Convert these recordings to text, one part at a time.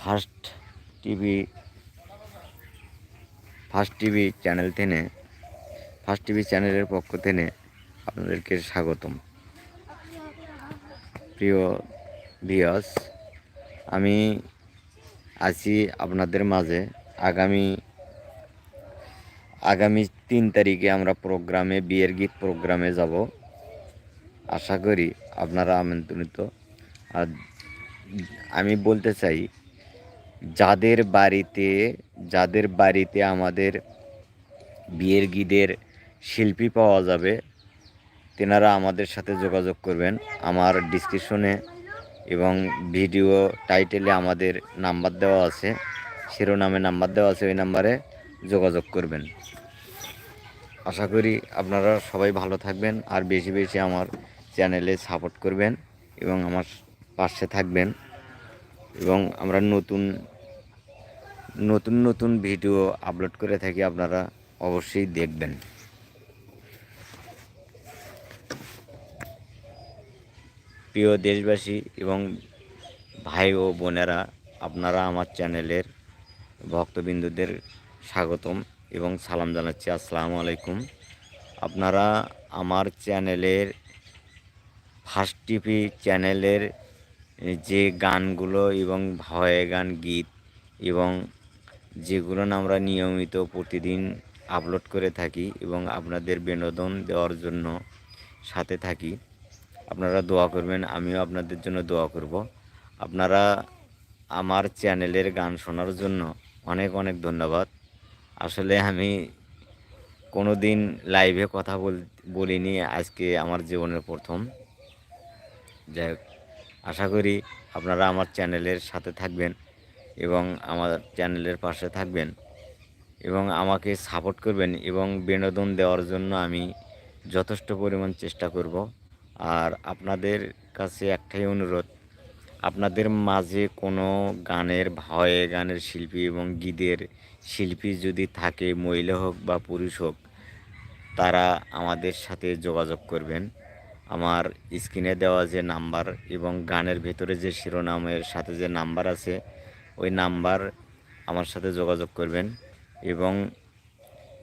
First TV first TV channel থেকে, first TV চ্যানেলের পক্ষ থেকে আপনাদেরকে স্বাগতম। প্রিয় ভিয়াস আমি আছি আপনাদের মাঝে। আগামী আগামী তিন তারিখে আমরা প্রোগ্রামে, বিয়ের গীত প্রোগ্রামে যাব। আশা করি আপনারা আমন্ত্রিত। আর আমি বলতে চাই, যাদের বাড়িতে যাদের বাড়িতে আমাদের বিয়ের গিদের শিল্পী পাওয়া যাবে, তেনারা আমাদের সাথে যোগাযোগ করবেন। আমার ডিসক্রিপশনে এবং ভিডিও টাইটেলে আমাদের নাম্বার দেওয়া আছে। শিরোনামে নাম্বার দেওয়া আছে, ওই নাম্বারে যোগাযোগ করবেন। আশা করি আপনারা সবাই ভালো থাকবেন আর বেশি বেশি আমার চ্যানেলে সাপোর্ট করবেন এবং আমার পাশে থাকবেন এবং আমরা নতুন নতুন নতুন ভিডিও আপলোড করে থাকি আপনারা অবশ্যই দেখবেন। প্রিয় দেশবাসী এবং ভাই ও বোনেরা, আপনারা আমার চ্যানেলের ভক্তবিন্দুদের স্বাগতম এবং সালাম জানাচ্ছি। আসসালামু আলাইকুম। আপনারা আমার চ্যানেলের ফার্স্ট টিভি চ্যানেলের যে গানগুলো এবং ভয়ে গান গীত এবং যেগুলো আমরা নিয়মিত প্রতিদিন আপলোড করে থাকি এবং আপনাদের বিনোদন দেওয়ার জন্য সাথে থাকি, আপনারা দোয়া করবেন, আমিও আপনাদের জন্য দোয়া করব। আপনারা আমার চ্যানেলের গান শোনার জন্য অনেক অনেক ধন্যবাদ। আসলে আমি কোনো দিন লাইভে কথা বল, বলিনি, আজকে আমার জীবনের প্রথম। যাই হোক। আশা করি আপনারা আমার চ্যানেলের সাথে থাকবেন এবং আমার চ্যানেলের পাশে থাকবেন এবং আমাকে সাপোর্ট করবেন এবং বিনোদন দেওয়ার জন্য আমি যথেষ্ট পরিমাণ চেষ্টা করব। আর আপনাদের কাছে একটাই অনুরোধ, আপনাদের মাঝে কোনো গানের ভয়ে গানের শিল্পী এবং গীতের শিল্পী যদি থাকে, মহিলা হোক বা পুরুষ হোক, তারা আমাদের সাথে যোগাযোগ করবেন। আমার স্ক্রিনে দেওয়া যে নাম্বার এবং গানের ভেতরে যে শিরোনামের সাথে যে নাম্বার আছে, ওই নাম্বার আমার সাথে যোগাযোগ করবেন এবং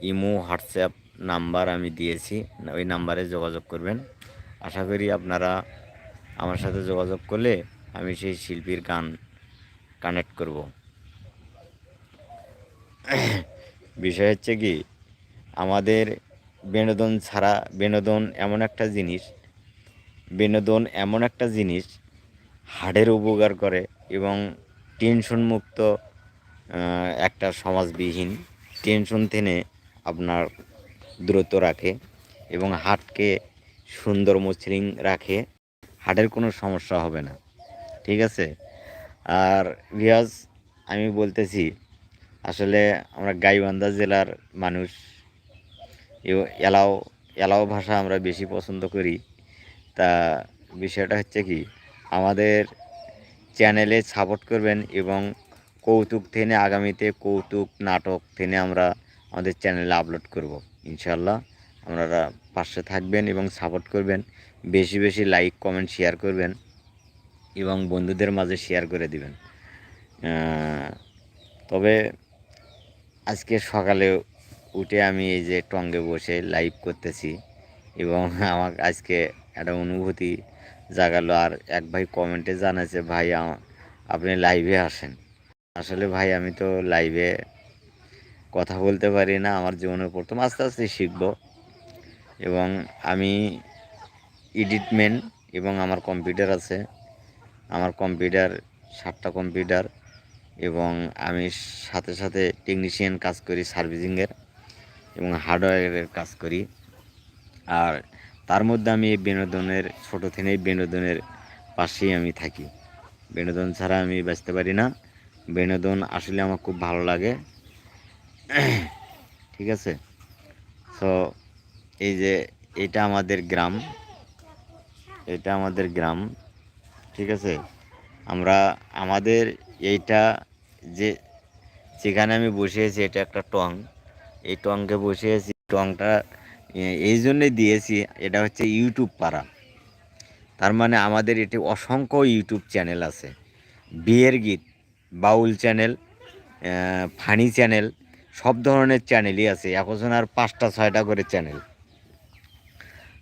ইমো, হোয়াটসঅ্যাপ নাম্বার আমি দিয়েছি, ওই নাম্বারে যোগাযোগ করবেন। আশা করি আপনারা আমার সাথে যোগাযোগ করলে আমি সেই শিল্পীর গান কানেক্ট করব। বিষয় হচ্ছে কি, আমাদের বিনোদন ছাড়া বিনোদন এমন একটা জিনিস বিনোদন এমন একটা জিনিস, হাড়ের উপকার করে এবং টেনশন মুক্ত একটা সমাজবিহীন টেনশন থেকে আপনার দূরত্ব রাখে এবং হাটকে সুন্দর মসৃণ রাখে হার্টের কোনো সমস্যা হবে না। ঠিক আছে? আর ভিয়াজ আমি বলতেছি, আসলে আমরা গাইবান্ধা জেলার মানুষ এলাও এলাও ভাষা আমরা বেশি পছন্দ করি। তা বিষয়টা হচ্ছে কি, আমাদের চ্যানেলে সাপোর্ট করবেন এবং কৌতুক থেকে আগামীতে কৌতুক নাটক থেকে আমরা আমাদের চ্যানেলে আপলোড করব। ইনশাল্লাহ আপনারা পাশে থাকবেন এবং সাপোর্ট করবেন, বেশি বেশি লাইক কমেন্ট শেয়ার করবেন এবং বন্ধুদের মাঝে শেয়ার করে দিবেন। তবে আজকে সকালে উঠে আমি এই যে টঙ্গে বসে লাইভ করতেছি এবং আমার আজকে একটা অনুভূতি জাগালো। আর এক ভাই কমেন্টে জানাচ্ছে ভাই আপনি লাইভে আসেন। আসলে ভাই, আমি তো লাইভে কথা বলতে পারি না, আমার জীবনের প্রথম আস্তে আস্তে শিখব। এবং আমি এডিটমেন এবং আমার কম্পিউটার আছে। আমার কম্পিউটার সাতটা কম্পিউটার এবং আমি সাথে সাথে টেকনিশিয়ান কাজ করি সার্ভিসিংয়ের এবং হার্ডওয়্যারের কাজ করি। আর তার মধ্যে আমি এই বিনোদনের, ছোটো থেকেই বিনোদনের পাশেই আমি থাকি। বিনোদন ছাড়া আমি বাঁচতে পারি না। বিনোদন আসলে আমার খুব ভালো লাগে। ঠিক আছে? তো এই যে এটা আমাদের গ্রাম। এটা আমাদের গ্রাম। ঠিক আছে? আমরা, আমাদের এইটা যে, যেখানে আমি বসে আছি, এটা একটা টং। এই টংকে বসে আছি, টংটা এই জন্যে দিয়েছি, এটা হচ্ছে ইউটিউব পাড়া। তার মানে আমাদের এটি অসংখ্য ইউটিউব চ্যানেল আছে। বিয়ের গীত, বাউল চ্যানেল ফানি চ্যানেল সব ধরনের চ্যানেলই আছে এখন আর পাঁচটা, ছয়টা করে চ্যানেল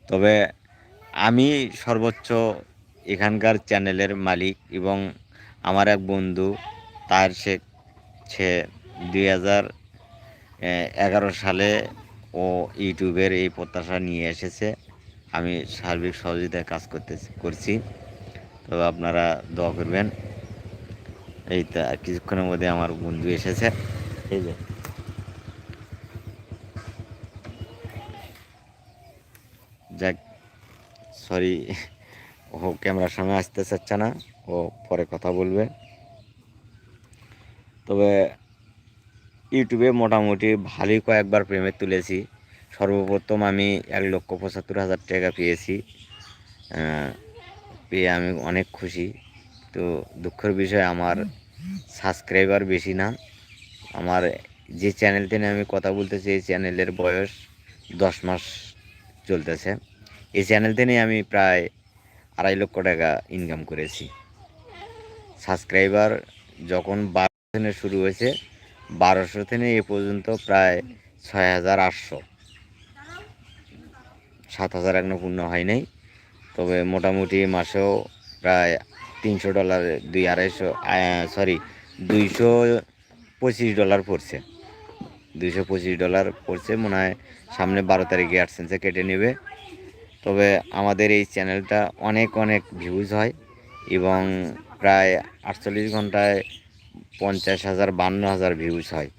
তবে আমি সর্বোচ্চ এখানকার চ্যানেলের মালিক এবং আমার এক বন্ধু, তার সে দুই হাজার এগারো সালে ও ইউটিউবের এই প্রত্যাশা নিয়ে এসেছে। আমি সার্বিক সহযোগিতায় কাজ করতে করছি। তবে আপনারা দোয়া করবেন। এই তা, কিছুক্ষণের মধ্যে আমার বন্ধু এসেছে। এই যে। যাক, সরি, ও ক্যামেরার সামনে আসতে চাচ্ছে না, ও পরে কথা বলবে। তবে ইউটিউবে মোটামুটি ভালোই কয়েকবার প্রেমে তুলেছি। সর্বপ্রথম আমি এক লক্ষ পঁচাত্তর হাজার টাকা পেয়েছি। পেয়ে আমি অনেক খুশি। তো দুঃখের বিষয়, আমার সাবস্ক্রাইবার বেশি না। আমার যে চ্যানেলতে নিয়ে আমি কথা বলতেছি এই চ্যানেলের বয়স দশ মাস চলতেছে। এই চ্যানেলতে নিয়ে আমি প্রায় আড়াই লক্ষ টাকা ইনকাম করেছি। সাবস্ক্রাইবার যখন বারো শুরু হয়েছে বারোশো থেকে এ পর্যন্ত প্রায় ছয় হাজার আটশো। সাত হাজার এখনও পূর্ণ হয় নাই। তবে মোটামুটি মাসেও প্রায় তিনশো ডলার, দুই আড়াইশো সরি দুইশো পঁচিশ ডলার পড়ছে। দুইশো পঁচিশ ডলার পড়ছে, মনে হয় সামনে বারো তারিখে অ্যাডসেন্সে কেটে নেবে। তবে আমাদের এই চ্যানেলটা অনেক অনেক ভিউজ হয় এবং প্রায় আটচল্লিশ ঘন্টায় পঞ্চাশ হাজার, বান্ন হাজার ভিউজ হয়।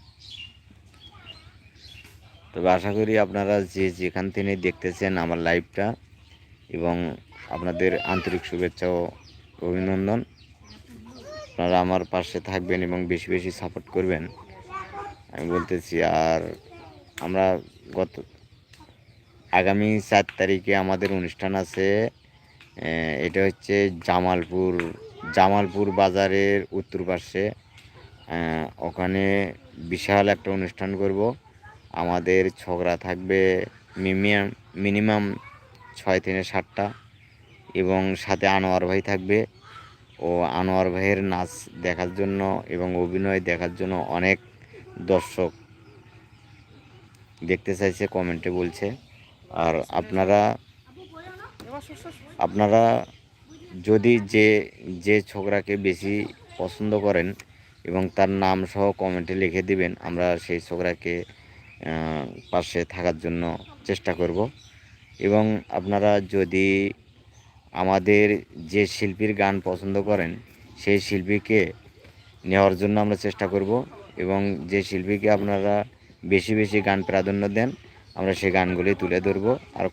তবে আশা করি আপনারা যে যেখান থেকে দেখতেছেন আমার লাইভটা এবং আপনাদের আন্তরিক শুভেচ্ছা ও অভিনন্দন। আপনারা আমার পাশে থাকবেন এবং বেশি বেশি সাপোর্ট করবেন। আমি বলতেছি, আর আমরা গত আগামী চার তারিখে আমাদের অনুষ্ঠান আছে এটা হচ্ছে জামালপুর জামালপুর বাজারের উত্তর পাশে। ওখানে বিশাল একটা অনুষ্ঠান করব। আমাদের ছোকরা থাকবে মিনিমাম মিনিমাম ছয় থেকে সাতটা এবং সাথে আনোয়ার ভাই থাকবে। ও আনোয়ার ভাইয়ের নাচ দেখার জন্য এবং অভিনয় দেখার জন্য অনেক দর্শক দেখতে চাইছে, কমেন্টে বলছে। আর আপনারা আপনারা যদি যে যে ছোকরাকে বেশি পছন্দ করেন এবং তার নাম সহ কমেন্টে লিখে দিবেন। আমরা সেই ছোকরাকে পাশে থাকার জন্য চেষ্টা করব। এবং আপনারা যদি আমাদের যে শিল্পীর গান পছন্দ করেন, সেই শিল্পীকে নেওয়ার জন্য আমরা চেষ্টা করব এবং যে শিল্পীকে আপনারা বেশি বেশি গান প্রাধান্য দেন, আমরা সেই গানগুলি তুলে ধরবো আর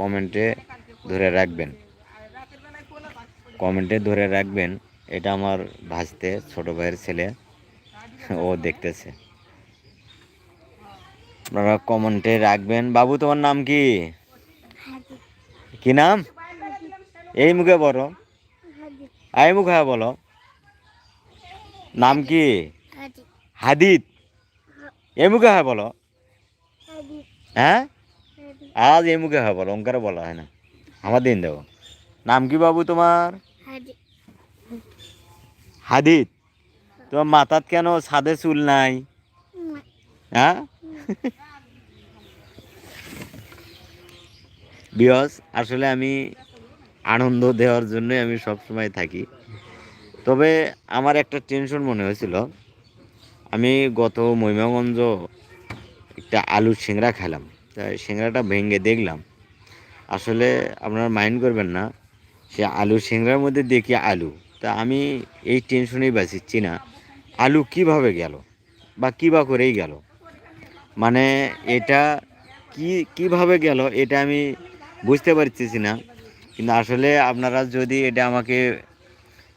কমেন্টে ধরে রাখবেন। কমেন্টে ধরে রাখবেন এটা আমার ভাজতে ছোট ভাইয়ের ছেলে। ও দেখতেছে। আপনারা কমেন্টে রাখবেন। বাবু, তোমার নাম কি? কি নাম? এই মুখে বলো। এই মুখে বলো। নাম কি? হাদিদ। এই মুখে হ্যাঁ বলো। হ্যাঁ? আজ এই মুখে হ্যাঁ বলো। অঙ্কারে বলা হয় না। আমার দিন দেবো। নাম কি বাবু তোমার? হাদিদ, তোমার মাথাত কেন সাদে চুল নাই? হ্যাঁ? বিয়স, আসলে আমি আনন্দ দেওয়ার জন্য আমি সব সময় থাকি। তবে আমার একটা টেনশন মনে হয়েছিল। আমি গত মহিমাগঞ্জ একটা আলুর সিংড়া খেলাম। তাই সিংড়াটা ভেঙে দেখলাম। আসলে আপনারা মাইন্ড করবেন না, সে আলুর সিংড়ার মধ্যে দেখি আলু? তা আমি এই টেনশনেই বাঁচিচ্ছি না। আলু কীভাবে গেল? বা কী বা করেই গেল? মানে এটা কি, কীভাবে গেল এটা আমি বুঝতে পারতেছি না। কিন্তু আসলে আপনারা যদি এটা আমাকে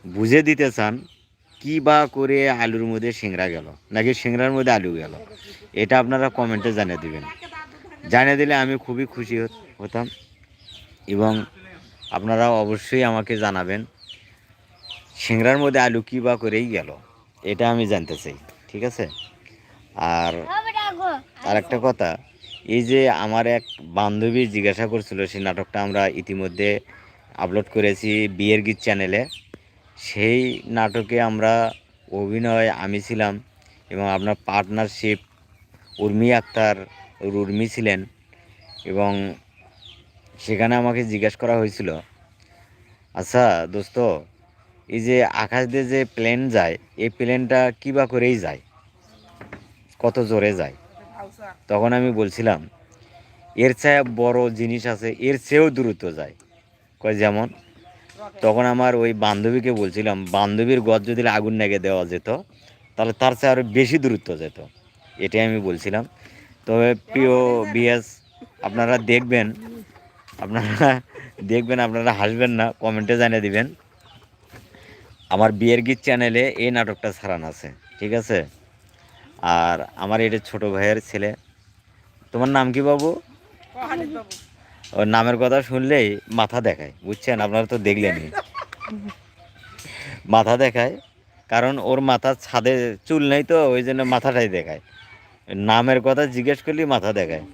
বুঝে দিতে চান, কী বা করে আলুর মধ্যে সিংড়া গেল? নাকি সিংড়ার মধ্যে আলু গেল? এটা আপনারা কমেন্টে জানিয়ে দেবেন। জানিয়ে দিলে আমি খুবই খুশি হত- হতাম। এবং আপনারা অবশ্যই আমাকে জানাবেন। সিংড়ার মধ্যে আলু কি বা করেই গেল। এটা আমি জানতে চাই ঠিক আছে? আর আর একটা কথা এই যে আমার এক বান্ধবী জিজ্ঞাসা করছিল সেই নাটকটা আমরা ইতিমধ্যে আপলোড করেছি বিয়ের গীত চ্যানেলে। সেই নাটকে আমরা অভিনয় আমি ছিলাম এবং আপনার পার্টনারশিপ উর্মি আক্তার উর্মি ছিলেন এবং সেখানে আমাকে জিজ্ঞেস করা হয়েছিল আচ্ছা দোস্ত এই যে আকাশ দিয়ে যে প্লেন যায়, এই প্লেনটা কী বা করেই যায়? কত জোরে যায়? তখন আমি বলছিলাম, এর চেয়ে বড় জিনিস আছে, এর চেয়েও দ্রুত যায়। কয় যেমন, তখন আমার ওই বান্ধবীকে বলছিলাম, বান্ধবীর গজ যদি আগুন লেগে দেওয়া যেত, তাহলে তার চেয়ে আরও বেশি দূরত্ব যেত। এটাই আমি বলছিলাম। তবে প্রিয় বিএস আপনারা দেখবেন আপনারা দেখবেন, আপনারা হাসবেন না, কমেন্টে জানিয়ে দিবেন। আমার বিয়ের গীত চ্যানেলে এই নাটকটা ছাড়ান আছে, ঠিক আছে? আর আমার এটা ছোট ভাইয়ের ছেলে, তোমার নাম কি বাবু? ওর নামের কথা শুনলেই মাথা দেখায়, বুঝছেন? আপনারা তো দেখলেনই। মাথা দেখায়, কারণ ওর মাথার ছাদে চুল নেই তো, ওই জন্য মাথাটাই দেখায়। নামের কথা জিজ্ঞেস করলেই মাথা দেখায়।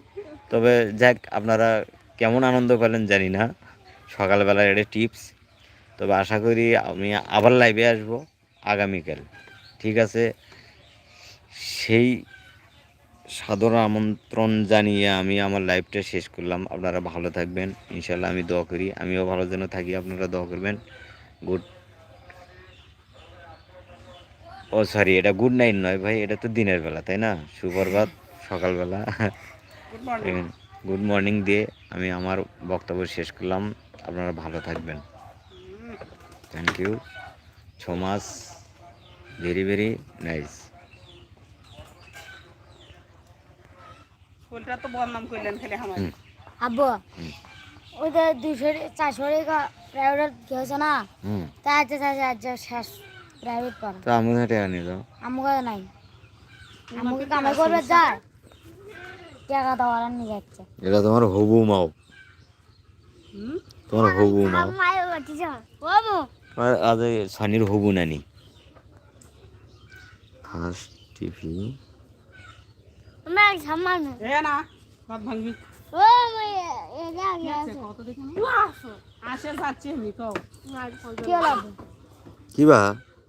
তবে যাক, আপনারা কেমন আনন্দ পেলেন জানি না। সকালবেলার এটা টিপস তবে আশা করি আমি আবার লাইভে আসব আগামীকাল। ঠিক আছে? সেই সাদর আমন্ত্রণ জানিয়ে আমি আমার লাইভটা শেষ করলাম। আপনারা ভালো থাকবেন। ইনশাল্লাহ আমি দোয়া করি। আমিও ভালো যেন থাকি। আপনারা দোয়া করবেন। গুড ও সরি এটা গুড নাইট নয় ভাই এটা তো দিনের বেলা তাই না? সুপ্রভাত সকালবেলা। গুড মর্নিং দিয়ে আমি আমার বক্তব্য শেষ করলাম। আপনারা ভালো থাকবেন। Thank you so much very very nice ফুলটা তো বদনাম করলেন খালি আমার আব্বু হুম। দুশো চারশো টাকা প্রাইভেট কি হয়েছে না? তা আছে আছে আছে শেষ। প্রাইভেট পড়া তো আমি টাকা নিয়ে যাও আমাকে নাই। আমাকে কামাই করবে যায় টাকা দেওয়ার নিয়ে যাচ্ছে। এটা তোমার হবু মাও। হুম? তোমার হবু মাও। আজ সানির হবু নানি ফার্স্ট টিভি কি হলো কি বা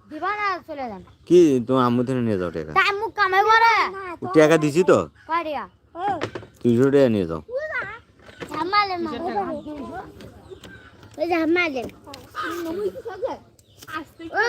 দিবা না চলে যান কি তোমার আম্মু থেকে নিয়ে যাও টাকা তাই কামাই করে টাকা দিছি তো দুশো টাকা নিয়ে যাও ঝামালে মা ওই ঝামালে ও